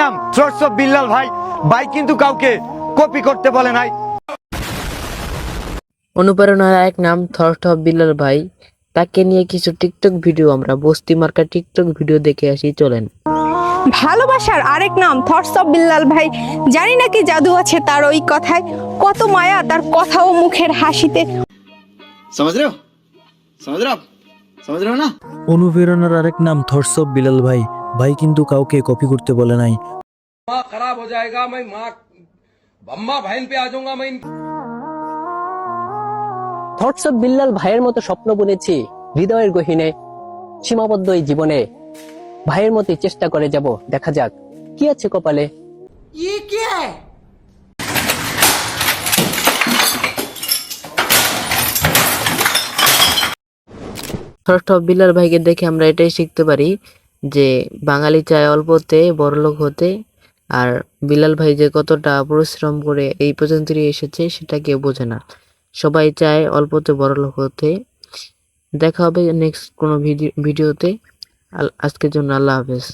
নাম source of Billal ভাই। ভাই কিন্তু কাউকে কপি করতে বলে নাই। অনুপ্রেরণার এক নাম থর্স্ট অফ বিল্লাল ভাই। তাকে নিয়ে কিছু টিকটক ভিডিও আমরা বস্তি মার্কা টিকটক ভিডিও দেখে আসি চলেন। ভালোবাসার আরেক নাম থটস অফ বিল্লাল ভাই। জানি না কি জাদু আছে তার ওই কথায়। কত মায়া তার কথাও মুখের হাসিতে। অনুপ্রেরণার আরেক নাম থটস অফ বিল্লাল ভাই। ভাই কিন্তু কাউকে কপি করতে বলে নাই। খারাপ হয়ে যায়গা থটস অফ বিল্লাল ভাইয়ের মতো স্বপ্ন বুনেছি হৃদয়ের গহিনে সীমাবদ্ধ এই জীবনে। ভাইয়ের মতো চেষ্টা করে যাব দেখা যাক কি আছে কপালে। ষষ্ঠ বিল্লাল ভাইকে দেখে আমরা এটাই শিখতে পারি যে বাঙালি চায় অল্পতে বড়লোক হতে, আর বিলাল ভাই যে কতটা পরিশ্রম করে এই পর্যন্ত এসেছে, সেটা কেউ বোঝে না। সবাই চায় অল্পতে বড়লোক হতে। দেখা হবে নেক্সট কোনো ভিডিও ভিডিওতে। আজকের জন্য আল্লাহ হাফেজ।